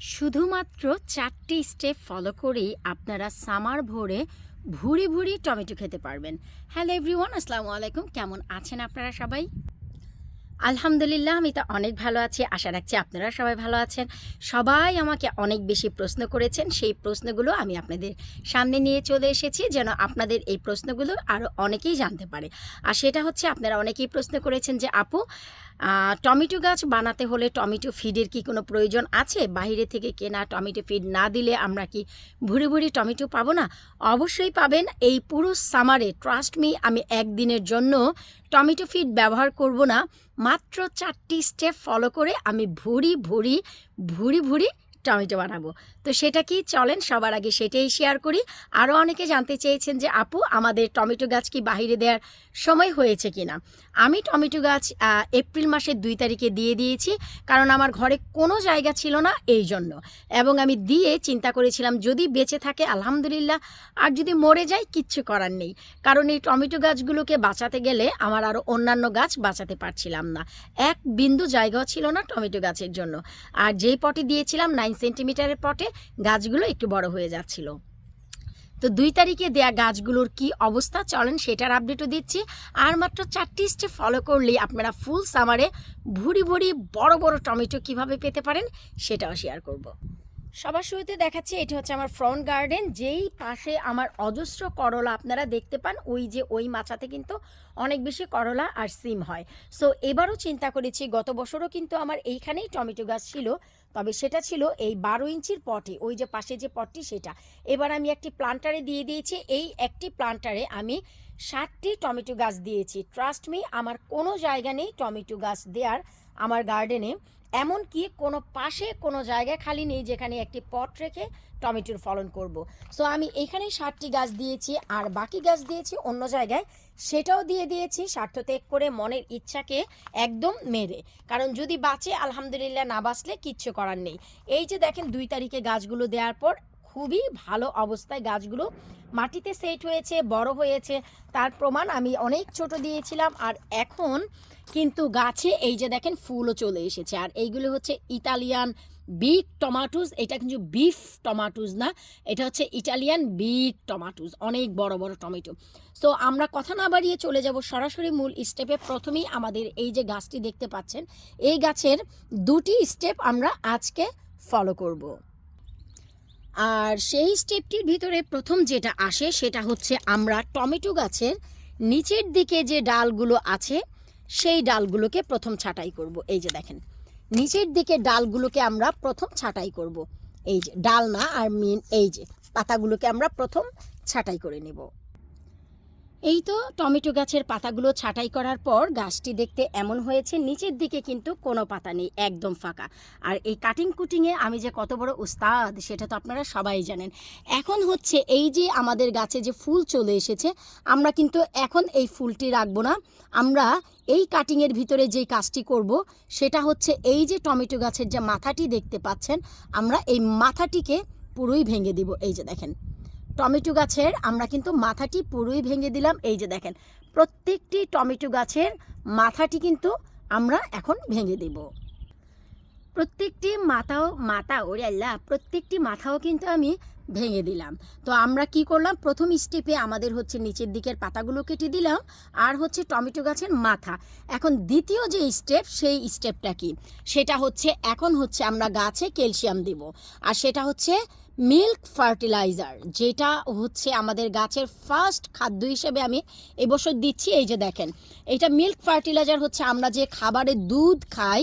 শুধুমাত্র চারটি step follow করেই আপনারা সামার ভোরে ভুরি ভুরি টমেটো খেতে পারবেন। হ্যালো এভরিওয়ান আসসালামু আলাইকুম। কেমন আছেন আপনারা সবাই? আলহামদুলিল্লাহ, আমি তো অনেক ভালো আছি। আশা রাখছি আপনারা সবাই ভালো আছেন। সবাই আমাকে অনেক বেশি প্রশ্ন করেছেন। সেই প্রশ্নগুলো আমি আপনাদের সামনে নিয়ে চলে এসেছি যেন আপনাদের এই প্রশ্নগুলো আরও অনেকেই জানতে পারে। আর সেটা হচ্ছে, আপনারা অনেকেই প্রশ্ন করেছেন যে, আপু টমেটো গাছ বানাতে হলে টমেটো ফিডের কি কোনো প্রয়োজন আছে? বাইরে থেকে কেনা টমেটো ফিড না দিলে আমরা কি ভুরি ভুরি টমেটো পাবো না? অবশ্যই পাবেন। এই পুরো সামারে, ট্রাস্ট মি, আমি একদিনের জন্য টমেটো ফিড ব্যবহার করব না। মাত্র চারটি স্টেপ ফলো করে আমি ভুরি ভুরি ভুরি ভুরি টমেটো বানাবো। তো সেটা কি চলেন, সবার আগে সেটাই শেয়ার করি। আরও অনেকে জানতে চেয়েছেন যে, আপু, আমাদের টমেটো গাছ কি বাইরে দেওয়ার সময় হয়েছে কিনা? আমি টমেটো গাছ এপ্রিল মাসের দুই তারিখে দিয়ে দিয়েছি, কারণ আমার ঘরে কোনো জায়গা ছিল না এই জন্য। এবং আমি দিয়ে চিন্তা করেছিলাম, যদি বেঁচে থাকে, আলহামদুলিল্লাহ, আর যদি মরে যায়, কিচ্ছু করার নেই। কারণ এই টমেটো গাছগুলোকে বাঁচাতে গেলে আমার আরও অন্যান্য গাছ বাঁচাতে পারছিলাম না। এক বিন্দু জায়গাও ছিল না টমেটো গাছের জন্য। আর যেই পটে দিয়েছিলাম নাইন সেন্টিমিটারের পটে গাছগুলো একটু বড় হয়ে যাচ্ছিল। তো দুই তারিখে দেয়া গাছগুলোর কি অবস্থা চলেন সেটার আপডেটও দিচ্ছি। আর মাত্র চারটি স্টেপ ফলো করলেই আপনারা ফুল সামারে ভুরি ভুরি বড় বড় টমেটো কীভাবে পেতে পারেন সেটাও শেয়ার করব। সবার শুরুতে দেখাচ্ছি, এটা হচ্ছে আমার ফ্রন্ট গার্ডেন যেই পাশে আমার অজস্র করলা আপনারা দেখতে পান, ওই যে ওই মাচাতে কিন্তু অনেক বেশি করলা আর সিম হয়। সো এবারও চিন্তা করেছি, গত বছরও কিন্তু আমার এইখানেই টমেটো গাছ ছিল, তবে সেটা ছিল এই বারো ইঞ্চির পটে, ওই যে পাশে যে পটটি সেটা। এবার আমি একটি প্লান্টারে দিয়ে দিয়েছি, এই একটি প্লান্টারে আমি ষাটটি টমেটো গাছ দিয়েছি। ট্রাস্ট মি আমার কোনো জায়গা নেই টমেটো গাছ দেওয়ার আমার গার্ডেনে এমনকি কোনো পাশে, কোনো জায়গা খালি নেই যেখানে একটি পট রেখে টমেটোর ফলন করব। সো আমি এখানে ষাটটি গাছ দিয়েছি আর বাকি গাছ দিয়েছি অন্য জায়গায়। সেটাও দিয়ে দিয়েছি স্বার্থত্যাগ করে মনের ইচ্ছাকে একদম মেরে। কারণ যদি বাঁচে, আলহামদুলিল্লাহ, না বাঁচলে কিচ্ছু করার নেই। এই যে দেখেন, দুই তারিখে গাছগুলো দেওয়ার পর খুবই ভালো অবস্থায় গাছগুলো মাটিতে সেট হয়েছে, বড় হয়েছে। তার প্রমাণ আমি অনেক ছোট দিয়েছিলাম আর এখন কিন্তু গাছে এই যে দেখেন ফুলও চলে এসেছে। আর এইগুলো হচ্ছে ইতালিয়ান বিগ টমাটোস, এটা কিন্তু বিফ টমাটোস না, এটা হচ্ছে ইটালিয়ান বিগ টমাটোস, অনেক বড় বড় টমেটো। সো আমরা কথা না বাড়িয়ে চলে যাব সরাসরি মূল স্টেপে। প্রথমেই আমাদের এই যে গাছটি দেখতে পাচ্ছেন, এই গাছের দুটি স্টেপ আমরা আজকে ফলো করব। আর সেই স্টেপটির ভিতরে প্রথম যেটা আসে সেটা হচ্ছে আমরা টমেটো গাছের নিচের দিকে যে ডালগুলো আছে, সেই ডালগুলোকে প্রথম ছাঁটাই করব। এই যে দেখেন, নিচের দিকে ডালগুলোকে আমরা প্রথম ছাঁটাই করব। এই যে ডাল না আর মেন এই যে পাতাগুলোকে আমরা প্রথম ছাঁটাই করে নেব। এই তো টমেটো গাছের পাতাগুলো ছাঁটাই করার পর গাছটি দেখতে এমন হয়েছে, নিচের দিকে কিন্তু কোনো পাতা নেই, একদম ফাঁকা। আর এই কাটিং কুটিংয়ে আমি যে কত বড় উস্তাদ, সেটা তো আপনারা সবাই জানেন। এখন হচ্ছে এই যে আমাদের গাছে যে ফুল চলে এসেছে, আমরা কিন্তু এখন এই ফুলটি রাখব না। আমরা এই কাটিংয়ের ভিতরে যে কাজটি করব, সেটা হচ্ছে এই যে টমেটো গাছের যে মাথাটি দেখতে পাচ্ছেন, আমরা এই মাথাটিকে পুরোই ভেঙে দিব। এই যে দেখেন টমেটো গাছের আমরা কিন্তু মাথাটি পুরোই ভেঙে দিলাম। এই যে দেখেন, প্রত্যেকটি টমেটো গাছের মাথাটি কিন্তু আমরা এখন ভেঙে দেব। প্রত্যেকটি মাথাও, মাথা, ওরে আল্লাহ, প্রত্যেকটি মাথাও কিন্তু আমি ভেঙে দিলাম। তো আমরা কি করলাম? প্রথম স্টেপে আমাদের হচ্ছে নিচের দিকের পাতাগুলো কেটে দিলাম, আর হচ্ছে টমেটো গাছের মাথা। এখন দ্বিতীয় যে স্টেপ সেই স্টেপটা কি? সেটা হচ্ছে, এখন হচ্ছে আমরা গাছে ক্যালসিয়াম দেব, আর সেটা হচ্ছে মিল্ক ফার্টিলাইজার, যেটা হচ্ছে আমাদের গাছের ফার্স্ট খাদ্য হিসেবে আমি এবছর দিচ্ছি, এই যে দেখেন। এটা মিল্ক ফার্টিলাইজার হচ্ছে আমরা যে খাবারে দুধ খাই,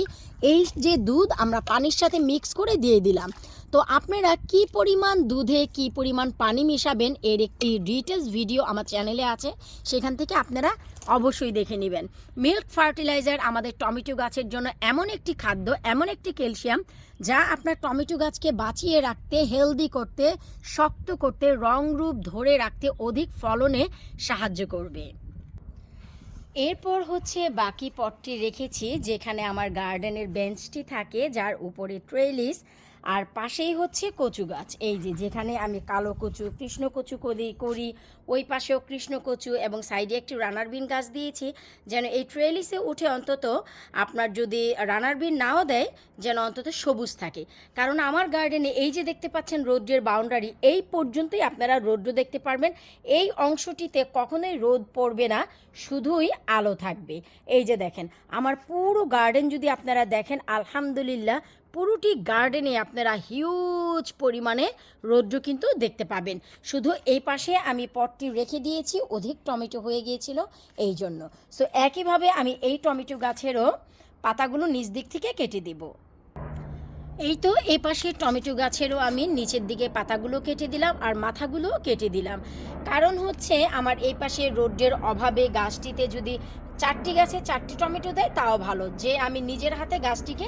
এই যে দুধ আমরা পানির সাথে মিক্স করে দিয়ে দিলাম। তো আপনারা কি পরিমাণ দুধে, কি পরিমাণ পানি মেশাবেন এর একটি ডিটেলস ভিডিও আমার চ্যানেলে আছে। সেখান থেকে আপনারা অবশ্যই দেখে নেবেন। মিল্ক ফার্টিলাইজার আমাদের টমেটো গাছের জন্য এমন একটি খাদ্য, এমন একটি ক্যালসিয়াম যা আপনার টমেটো গাছকে বাঁচিয়ে রাখতে হেলদি করতে, শক্ত করতে, রং রূপ ধরে রাখতে অধিক ফলনে সাহায্য করবে। এরপর হচ্ছে বাকি পটটি রেখেছি, যেখানে আমার গার্ডেনের বেঞ্চটি থাকে, যার উপরে ট্রেলিস আর পাশেই হচ্ছে কচু গাছ। এই যে যেখানে আমি কালো কচু, কৃষ্ণ কচু করি করি, ওই পাশেও কৃষ্ণ কচু এবং সাইডে একটি রানার বিন গাছ দিয়েছি। যেন এই ট্রেলিসে উঠে অন্তত আপনার যদি রানার বিন নাও দেয়, যেন অন্তত সবুজ থাকে। কারণ আমার গার্ডেনে এই যে দেখতে পাচ্ছেন রোদ্রের বাউন্ডারি, এই পর্যন্তই আপনারা রৌদ্র দেখতে পারবেন। এই অংশটিতে কখনোই রোদ পড়বে না, শুধুই আলো থাকবে। এই যে দেখেন, আমার পুরো গার্ডেন যদি আপনারা দেখেন, আলহামদুলিল্লাহ পুরোটি গার্ডেনে আপনারা হিউজ পরিমাণে রৌদ্র কিন্তু দেখতে পাবেন। শুধু এই পাশে আমি পটটি রেখে দিয়েছি, অধিক টমেটো হয়ে গিয়েছিল এই জন্য। সো একইভাবে আমি এই টমেটো গাছেরও পাতাগুলো নিজ দিক থেকে কেটে দিব। এই তো এই পাশে টমেটো গাছেরও আমি নিচের দিকে পাতাগুলো কেটে দিলাম আর মাথাগুলো কেটে দিলাম। কারণ হচ্ছে আমার এই পাশে রোডের অভাবে গাছটিতে যদি চারটি গাছে চারটি টমেটো দেয়, তাও ভালো। যে আমি নিজের হাতে গাছটিকে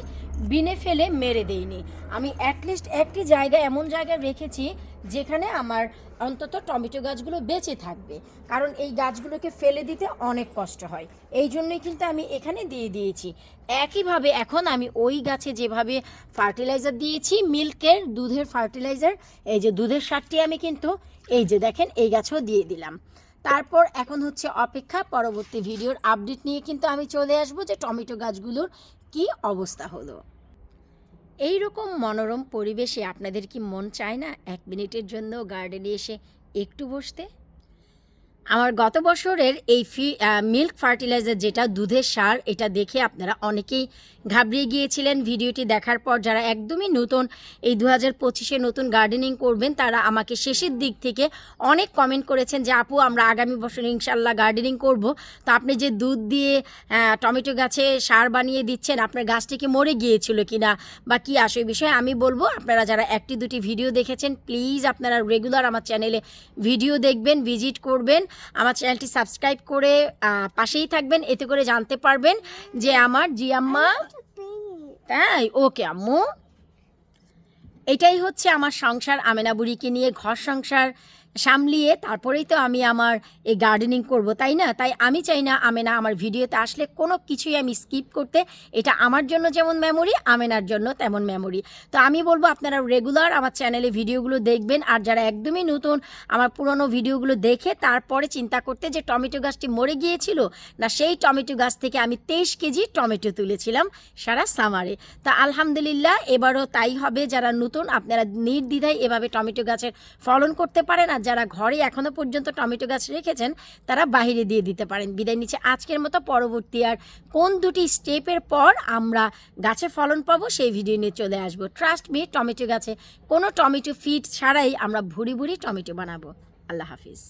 বিনে ফেলে মেরে দেইনি। আমি অ্যাটলিস্ট একটি জায়গা এমন জায়গায় রেখেছি যেখানে আমার অন্তত টমেটো গাছগুলো বেঁচে থাকবে। কারণ এই গাছগুলোকে ফেলে দিতে অনেক কষ্ট হয়। এই জন্যই কিন্তু আমি এখানে দিয়ে দিয়েছি। একইভাবে এখন আমি ওই গাছে যেভাবে ফার্টিলাইজার দিয়েছি, মিল্কের দুধের ফার্টিলাইজার, এই যে দুধের সারটি আমি কিন্তু এই যে দেখেন, এই গাছেও দিয়ে দিলাম। তারপর এখন হচ্ছে অপেক্ষা, পরবর্তী ভিডিওর আপডেট নিয়ে কিন্তু আমি চলে আসব যে টমেটো গাছগুলোর কি অবস্থা হলো। এই রকম মনোরম পরিবেশে আপনাদের কি মন চায় না? এক মিনিটের জন্য গার্ডেনে এসে একটু বসতে? আমার গত বছরের এই ফি মিল্ক ফার্টিলাইজার যেটা, দুধের সার, এটা দেখে আপনারা অনেকেই ঘাবড়িয়ে গিয়েছিলেন ভিডিওটি দেখার পর। যারা একদমই নতুন, এই দু হাজার পঁচিশে নতুন গার্ডেনিং করবেন, তারা আমাকে শেষের দিক থেকে অনেক কমেন্ট করেছেন যে, আপু, আমরা আগামী বছর ইনশাল্লাহ গার্ডেনিং করব। তো আপনি যে দুধ দিয়ে টমেটো গাছে সার বানিয়ে দিচ্ছেন, আপনার গাছটি কি মরে গিয়েছিল কি না বা কী আসে বিষয়ে আমি বলব। আপনারা যারা একটি দুটি ভিডিও দেখেছেন প্লিজ আপনারা রেগুলার আমার চ্যানেলে ভিডিও দেখবেন ভিজিট করবেন। আমার চ্যানেলটি সাবস্ক্রাইব করে পাশেই থাকবেন এতে করে জানতে পারবেন যে আমার জিয়াম্মা তাই? ওকে আম্মু। এটাই হচ্ছে আমার সংসার আমেনা বুড়িকে নিয়ে ঘর সংসার। সামলিয়ে তারপরেই তো আমি আমার এই গার্ডেনিং করব, তাই না? তাই আমি চাই না আমেনা আমার ভিডিওতে আসলে কোনো কিছুই আমি স্কিপ করতে। এটা আমার জন্য যেমন মেমোরি আমেনার জন্য তেমন মেমোরি তো আমি বলব আপনারা রেগুলার আমার চ্যানেলে ভিডিওগুলো দেখবেন। আর যারা একদমই নতুন আমার পুরনো ভিডিওগুলো দেখে তারপরে চিন্তা করতে যে টমেটো গাছটি মরে গিয়েছিল, না সেই টমেটো গাছ থেকে আমি তেইশ কেজি টমেটো তুলেছিলাম সারা সামারে তা আলহামদুলিল্লাহ, এবারও তাই হবে। যারা নতুন, আপনারা নির্দ্বিধায় এভাবে টমেটো গাছের ফলন করতে পারেন। আর যারা ঘরে এখনও পর্যন্ত টমেটো গাছ রেখেছেন, তারা বাহিরে দিয়ে দিতে পারেন। বিদায় নিচ্ছে আজকের মতো পরবর্তী আর কোন দুটি স্টেপের পর আমরা গাছে ফলন পাবো সেই ভিডিও নিয়ে চলে আসব। ট্রাস্ট মি টমেটো গাছে কোনো টমেটো ফিট ছাড়াই আমরা ভুড়ি ভুড়ি টমেটো বানাবো। আল্লাহ হাফিজ।